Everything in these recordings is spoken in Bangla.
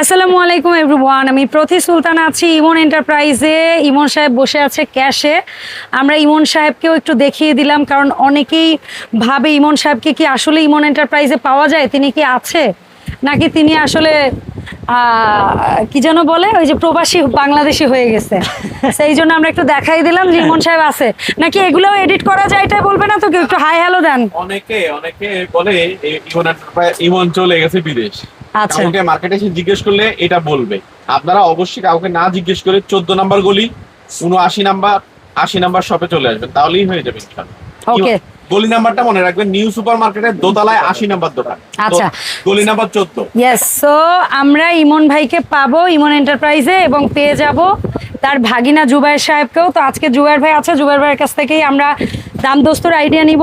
আসসালামু আলাইকুম এভরিওয়ান আমি প্রতি সুলতান আছি ইমন এন্টারপ্রাইজে। ইমন সাহেব বসে আছে ক্যাশে। আমরা ইমন সাহেবকেও একটু দেখিয়ে দিলাম কারণ অনেকেই ভাবে ইমন সাহেবকে কি আসলে ইমন এন্টারপ্রাইজে পাওয়া যায়? তিনি কি আছে? নাকি তিনি আসলে কি যেন বলে? ওই যে প্রবাসী বাংলাদেশি হয়ে গেছে। সেই জন্য আমরা একটু দেখাই দিলাম যে ইমন সাহেব আছে। নাকি এগুলোও এডিট করা যায় এটা বলবে না তো কেউ? একটু হাই হ্যালো দেন। অনেকে অনেকে বলে ইমন ইমন চলে গেছে বিদেশ। কাউকে মার্কেটে এসে জিজ্ঞেস করলে এটা বলবে। আপনারা অবশ্যই কাউকে না জিজ্ঞেস করে চোদ্দ নাম্বার গলি উনআশি নাম্বার আশি নাম্বার শপে চলে আসবেন। তাহলেই হয়ে যাবে. ইমন- গলি নাম্বারটা মনে রাখবেন নিউ সুপার মার্কেটের দোতলায় আশি নাম্বার দোকান। আচ্ছা। গলি নাম্বার চোদ্দ। ইয়েস সো আমরা ইমন ভাইকে পাবো ইমন এন্টারপ্রাইজে এবং পেয়ে যাব তার ভাগিনা জুবাইর সাহেবকেও। তো আজকে জুবাইর ভাই আছে জুবাইর ভাইয়ের কাছ থেকেই আমরা দাম দোস্তর আইডিয়া নিব।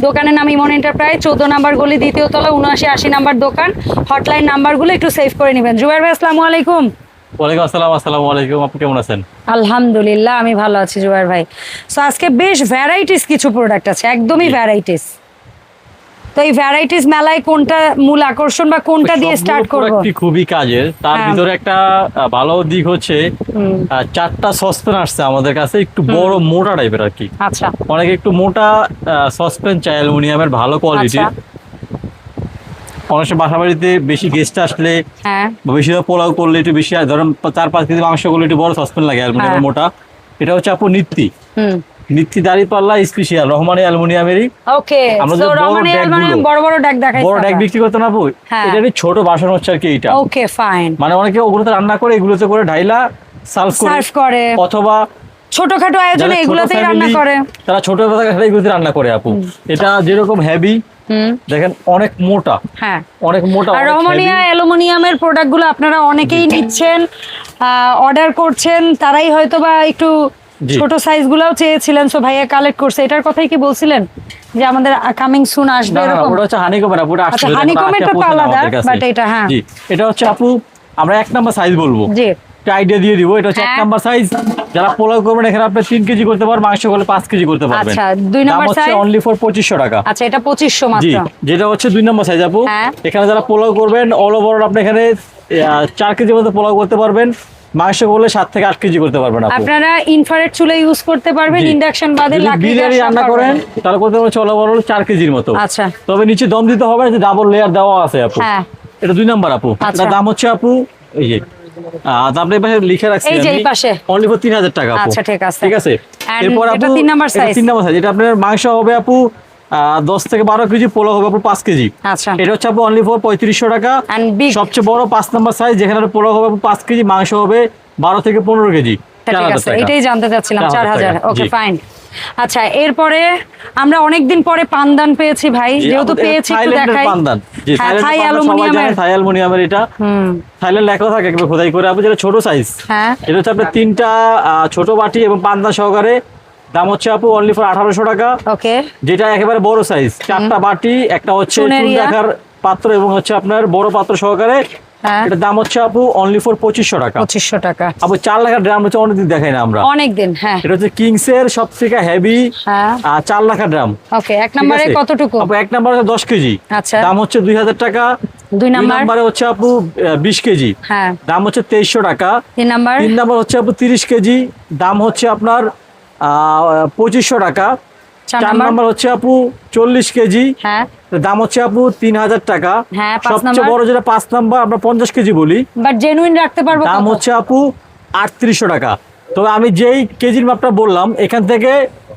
দোকানের নাম ইমন এন্টারপ্রাইজ চোদ্দ নাম্বার গলি দ্বিতীয় তলা উনআশি আশি নাম্বার দোকান। হটলাইন নাম্বারগুলো একটু সেভ করে নেবেন। জুবাইর ভাই আসসালামু আলাইকুম। ওয়ালাইকুম আসসালাম আসসালামু আলাইকুম। আপনি কেমন আছেন? আলহামদুলিল্লাহ আমি ভালো আছি জুবাইর ভাই। সো আজকে বেশ ভ্যারাইটিস কিছু প্রোডাক্ট আছে একদমই ভ্যারাইটিস তো এই ভ্যারাইটিস মেলায় কোনটা মূল আকর্ষণ বা কোনটা দিয়ে স্টার্ট করব? খুবই কাজের। তার হ্যাঁ। ভিতরে একটা ভালো দিক হচ্ছে চারটা সসপ্যান আসছে আমাদের কাছে একটু বড় মোটা টাইপের আর কি। আচ্ছা। অনেকে একটু মোটা সসপ্যান চাই অ্যালুমিনিয়ামের ভালো কোয়ালিটি আচ্ছা। অনেক সময় বাসা বাড়িতে বেশি গেস্ট আসলে হ্যাঁ। বেশি পোলাও করলে একটু বেশি ধরেন চার পাঁচ কেজি মাংস করলে একটু বড় সসপ্যান লাগে অ্যালুমিনিয়ামের হ্যাঁ। মোটা। এটা হচ্ছে আপু নিত্যি নিত্যি দাঁড়ি পাল্লা স্পেশাল রহমানি অ্যালুমিনিয়ামেরই। ওকে আমরা যে বড় অ্যালুমিনিয়াম বড় বড় ড্যাগ দেখাই বড় ড্যাগ বিক্রি করতে না বই। এটা ছোট বাসন হচ্ছে আর কি এইটা। ওকে ফাইন মানে অনেকে ওগুলোতে রান্না করে এগুলোতে করে ঢাইলা সার্ভ করে সার্ভ করে। অথবা ছোটখাটো আয়োজনে এগুলোতেই রান্না করে। তারা ছোট কথা এগুলোতে রান্না করে আপু। এটা যেরকম হেভি দেখেন অনেক মোটা। হ্যাঁ। অনেক মোটা আর রহমানিয়া। অ্যালুমিনিয়ামের প্রোডাক্টগুলো আপনারা অনেকেই নিচ্ছেন অর্ডার করছেন তারাই হয়তো বা একটু ছোট সাইজগুলোও চেয়েছিলেন সো ভাইয়া কালেক্ট করছে। এটার কথাই কি বলছিলেন? যে আমাদের কামিং সুন আসবে এরকম? ওটা হচ্ছে হানিকমের আপু আচ্ছা, আসলে দেখেন, honeycomb আজকে তো আলাদা, but এটা, হ্যাঁ। জি এটা হচ্ছে আপু আমরা এক নাম্বার সাইজ বলব। জি। আইডিয়া দিয়ে দিব এটা হচ্ছে এক হ্যাঁ। নাম্বার সাইজ যারা পোলাও করবেন এখানে আপনি তিন কেজি করতে পারবেন মাংস করলে পাঁচ কেজি করতে পারবেন। আচ্ছা, দুই নাম্বার হচ্ছে অনলি ফর পঁচিশশো টাকা। আচ্ছা এটা পঁচিশশো জি মাত্র। যেটা হচ্ছে দুই নম্বর সাইজ আপু। হ্যাঁ। এখানে যারা পোলাও করবেন অল ওভার আপনি এখানে চার কেজি মতো পোলাও করতে পারবেন। মাংস করলে সাত থেকে আট কেজি করতে পারবেন আপু আপনারা ইনফ্রারেড চুলা ইউজ করতে পারবেন ইন্ডাকশন বাদে লাকড়ি বিরিয়ানি রান্না করেন তাহলে করতে পারবেন চলো কেজির মতো। আচ্ছা। তবে নিচে দম দিতে হবে যে ডাবল লেয়ার দেওয়া আছে আপু। হ্যাঁ। এটা দুই নাম্বার আপু। আচ্ছা। দাম হচ্ছে আপু এই যে আপনি পাশে লিখে রাখছি এই যে এই পাশে। অনলি ফর তিন হাজার টাকা আপু। আচ্ছা, ঠিক আছে। ঠিক আছে। এরপর এটা আপু তিন নাম্বার এটা তিন নাম্বার সাইজ এটা আপনার মাংস হবে আপু দশ থেকে বারো কেজি পোলাও হবে পাঁচ কেজি। আচ্ছা। এটা হচ্ছে অনলি ফর পঁয়ত্রিশশো টাকা? সবচেয়ে বড় পাঁচ নাম্বার সাইজ যেখানে পোলাও হবে পাঁচ কেজি মাংস হবে বারো থেকে পনেরো কেজি। এটাই জানতে চাচ্ছিলাম চার হাজার ওকে ফাইন আচ্ছা এরপরে আমরা অনেকদিন পরে পানদান পেয়েছি ভাই যেহেতু পেয়েছি একটু দেখাই। পান্দান। জি, হ্যাঁ, থাই পান্দান অ্যালুমিনিয়ামের থাই অ্যালুমিনিয়ামের এটা। হুম। থাইল্যান্ড লেখা থাকে একবার খোদাই করে। আপু যেটা ছোট সাইজ হ্যাঁ। এটা হচ্ছে আপনার তিনটা ছোট বাটি এবং পান্তা সহকারে দাম হচ্ছে আপু অনলি ফর আঠারোশো টাকা। ওকে যেটা একেবারে বড় সাইজ চারটা বাটি একটা হচ্ছে দেখার পাত্র এবং হচ্ছে আপনার বড় পাত্র সহকারে। হ্যাঁ। এটার দাম হচ্ছে আপু অনলি ফর পঁচিশশো টাকা। পঁচিশশো টাকা। আপু চার ড্রাম হচ্ছে অনেকদিন দেখাই না আমরা। অনেক হ্যাঁ। এটা হচ্ছে কিংস এর সব থেকে হেভি চার লাখার ড্রাম ওকে এক নম্বরে কতটুকু? আপু এক নাম্বার দশ কেজি। আচ্ছা। দাম হচ্ছে দুই হাজার টাকা। দুই দুই নাম্বার? হচ্ছে আপু বিশ কেজি। হ্যাঁ। দাম হচ্ছে তেইশশো টাকা। তিন নাম্বার? তিন নাম্বার হচ্ছে আপু তিরিশ কেজি। দাম হচ্ছে আপনার পঁচিশশো টাকা। চার নম্বর? হচ্ছে আপু চল্লিশ কেজি। হ্যাঁ। দাম হচ্ছে আপু তিন হাজার টাকা। হ্যাঁ, সবচেয়ে বড় যেটা পাঁচ নাম্বার আমরা পঞ্চাশ কেজি বলি। বাট জেনুইন রাখতে পারব দাম হচ্ছে আপু আটত্রিশশো টাকা। তবে আমি যেই কেজির মাপটা বললাম এখান থেকে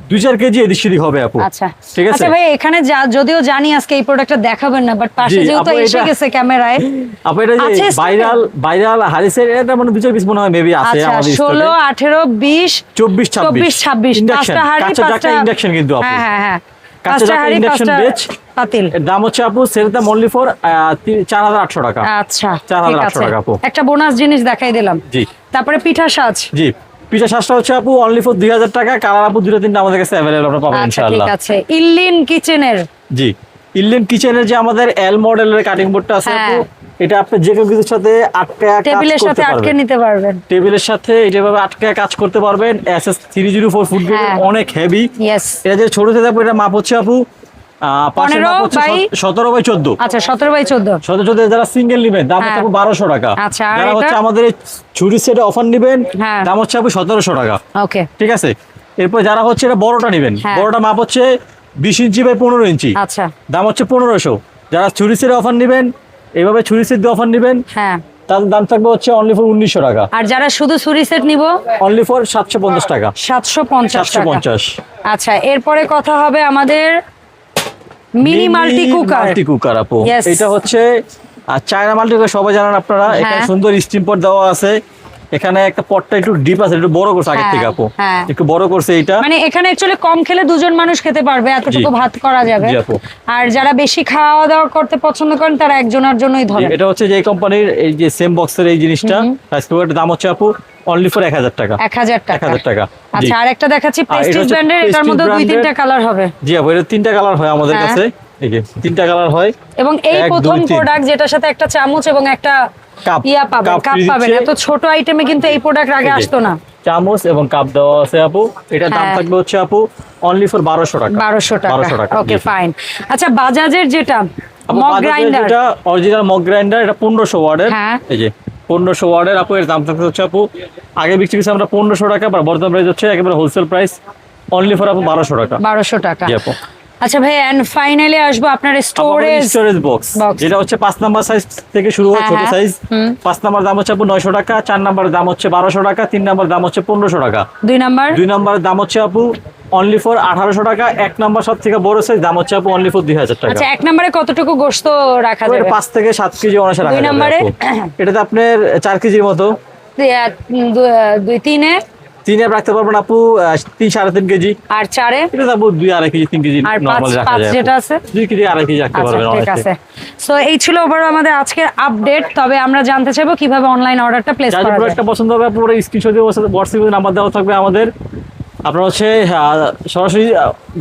দুই চার কেজি এদিক সেদিক হবে আপু। আচ্ছা। ঠিক আছে? আচ্ছা ভাই এখানে যা- যদিও জানি আজকে এই প্রোডাক্টটা দেখাবেন না বাট পাশে যেহেতু এসে গেছে ক্যামেরায় আপু এটা যে? ভাইরাল ভাইরাল হারিসের এটা মানে চার পিস মনে হয় মেবি আছে আচ্ছা আমাদের ষোলো আঠেরো বিশ চব্বিশ চব্বিশ ছাব্বিশ পাঁচটা হাড়ি পাঁচটা ইন্ডাকশন কিন্তু আপু। হ্যাঁ হ্যাঁ হ্যাঁ। কাঁচা হাড়ি induction বেচ। পাতিল। এর দাম হচ্ছে আপু সেল দাম অনলি ফর চার হাজার আটশো টাকা। আচ্ছা টাকা আপু। একটা বোনাস জিনিস দেখাই দিলাম। জি। তারপরে পিঠা সাজ। জি। পিঠা শ্বাসটা হচ্ছে আপু অনলি ফর দুই হাজার টাকা। কালার আপু দুটো তিনটা আমাদের কাছে অ্যাভেলেবল আপনারা পাবেন আচ্ছা ইনশাআল্লাহ। ঠিক আছে। ইল্লিন কিচেনের। জি ইন্ডিয়ান কিচেনের যে আমাদের এল মডেলের কাটিং বোর্ডটা আছে হ্যাঁ। আপু এটা আপনি যে কেউ কিছুর সাথে আটকে কাজ টেবিলের সাথে আটকে নিতে পারবেন। টেবিলের সাথে এটা ভাবে আটকে কাজ করতে পারবেন। S S three zero four foot. অনেক হেভি এটা যে ছোট থেকে আপু এটা মাপ হচ্ছে আপু সতেরো বাই চোদ্দ। আচ্ছা সতেরো বাই চোদ্দ। সতেরো চোদ্দ যারা সিঙ্গেল নেবেন দাম হচ্ছে হ্যাঁ। বারোশো টাকা। আচ্ছা, যারা হচ্ছে আমাদের সেটে অফার নেবেন হ্যাঁ। দাম হচ্ছে আপনি সতেরোশো টাকা। ওকে। ঠিক আছে? এরপর যারা হচ্ছে এটা বড়টা নেবেন হ্যাঁ। বড়টা মাপ হচ্ছে বিশ ইঞ্চি বাই পনেরো ইঞ্চি। আচ্ছা। দাম হচ্ছে পনেরোশো। যারা ছুরি সেটে অফার নেবেন এইভাবে ছুরি সেট দিয়ে অফার নেবেন হ্যাঁ। তাদের দাম থাকবে হচ্ছে অনলি ফর উনিশশো টাকা। আর যারা শুধু সেট নিব? অনলি ফর সাতশো পঞ্চাশ টাকা। সাতশো পঞ্চাশ সাতশো পঞ্চাশ। আচ্ছা এরপরে কথা হবে আমাদের mini multi cooker multi cooker আপু। এটা হচ্ছে আর চায়না মাল্টি কুকার সবাই জানেন আপনারা এখানে হ্যাঁ। সুন্দর স্টিম পট দেওয়া আছে। এখানে একটা পটটা একটু ডিপ আছে একটু বড় করছে আগের হ্যাঁ, থেকে আপু। হ্যাঁ। একটু বড় করছে এটা। মানে এখানে অ্যাকচুয়ালি কম খেলে দুজন মানুষ খেতে পারবে এতটুকু ভাত করা যাবে। আর যারা বেশি খাওয়া দাওয়া করতে পছন্দ করেন তারা একজনের জন্যই ধরে। এটা হচ্ছে যে কোম্পানির এই যে সেম বক্সের এই জিনিসটা রাইস কুকারের দাম হচ্ছে আপু অনলি ফর এক হাজার টাকা। এক হাজার এক টাকা হাজার টাকা আচ্ছা আর একটা দেখাচ্ছি প্রেস্টিজ ব্র্যান্ডের এটার মধ্যে দুই তিনটা কালার হবে। জি আপু এটা তিনটা কালার হয় আমাদের হ্যাঁ। কাছে। এই যে তিনটা কালার হয়। এবং এই প্রথম প্রোডাক্ট যেটার সাথে একটা চামচ এবং একটা ইয়া পাবেন কাপ কাপ পাবেন। এত ছোট আইটেমে কিন্তু এই প্রোডাক্ট আগে আসতো না। চামচ এবং কাপ দেওয়া আছে আপু। দাম হ্যাঁ। থাকবে হচ্ছে আপু অনলি ফর টাকা। টাকা। বারোশো টাকা ওকে ফাইন আচ্ছা বাজাজের যেটা mug grinder original mug grinder এটা হ্যাঁ। এই যে পনেরোশো ওয়ার্ডের আপু এর দাম থাকতে হচ্ছে আপু আগে বিক্রি করছে আমরা পনেরোশো টাকা বা বর্তমান প্রাইস হচ্ছে একেবারে হোলসেল প্রাইস অনলি ফর আপু বারোশো টাকা। বারোশো টাকা। আপু। আচ্ছা ভাই এন্ড ফাইনালি আসব আপনার স্টোরেজ স্টোরেজ বক্স যেটা হচ্ছে পাঁচ নাম্বার সাইজ থেকে শুরু হয় হ্যাঁ, ছোট হ্যাঁ। সাইজ হুম। পাঁচ নাম্বার দাম হচ্ছে আপু নয়শো টাকা চার নাম্বার দাম হচ্ছে বারোশো টাকা তিন নাম্বার দাম হচ্ছে পনেরোশো টাকা দুই নাম্বার দুই নাম্বারের দাম হচ্ছে আপু অনলি ফর আঠারোশো টাকা এক নাম্বার সব থেকে বড় সাইজ দাম হচ্ছে আপু অনলি ফর দুই হাজার টাকা আচ্ছা এক নম্বরে কতটুকু গোস্ত রাখা যাবে পাঁচ থেকে সাত কেজি অনাসে রাখা যাবে নম্বরে? আপু। এটাতে আপনার চার কেজির মতো দুই, দুই তিনে তিনে রাখতে পারবেন আপু তিন সাড়ে তিন কেজি। আর চারে? এটা আপু দুই আড়াই কেজি তিন কেজি আর পাঁচ যেটা আছে? দুই কেজি আড়াই কেজি রাখতে আচ্ছা পারবেন ঠিক আছে। সো এই ছিল ওভার আমাদের আজকের আপডেট তবে আমরা জানতে চাইব কীভাবে অনলাইন অর্ডারটা প্লেস করা যায়। প্রোডাক্টটা পছন্দ হবে পুরো স্ক্রিনশট দিয়ে হোয়াটসঅ্যাপে নাম্বার দেওয়া থাকবে আমাদের। আপনারা হচ্ছে সরাসরি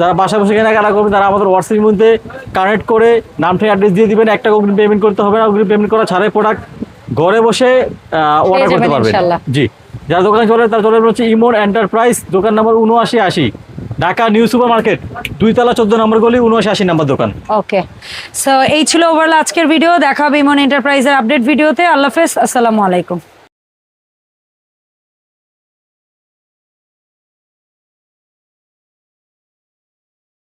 যারা বাসা বসে কেনাকাটা করবেন তারা আমাদের হোয়াটসঅ্যাপের মধ্যে কানেক্ট করে নামটা অ্যাড্রেস দিয়ে দিবেন। একটা অগ্রিম পেমেন্ট করতে হবে না অগ্রিম পেমেন্ট করা ছাড়াই প্রোডাক্ট ঘরে বসে অর্ডার করতে পারবেন। জি। যারা দোকানে চলে, তার চলে হচ্ছে ইমোন এন্টারপ্রাইজ, দোকান নাম্বার উনআশি আশি, ঢাকা নিউ সুপার মার্কেট দুইতলা চোদ্দ নম্বর গলি উনআশি আশি নাম্বার দোকান। ওকে। সো এই ছিল ওভারঅল আজকের ভিডিও দেখা হবে ইমন এন্টারপ্রাইজের আপডেট ভিডিওতে আল্লাহ হাফেজ, আসসালামু আলাইকুম।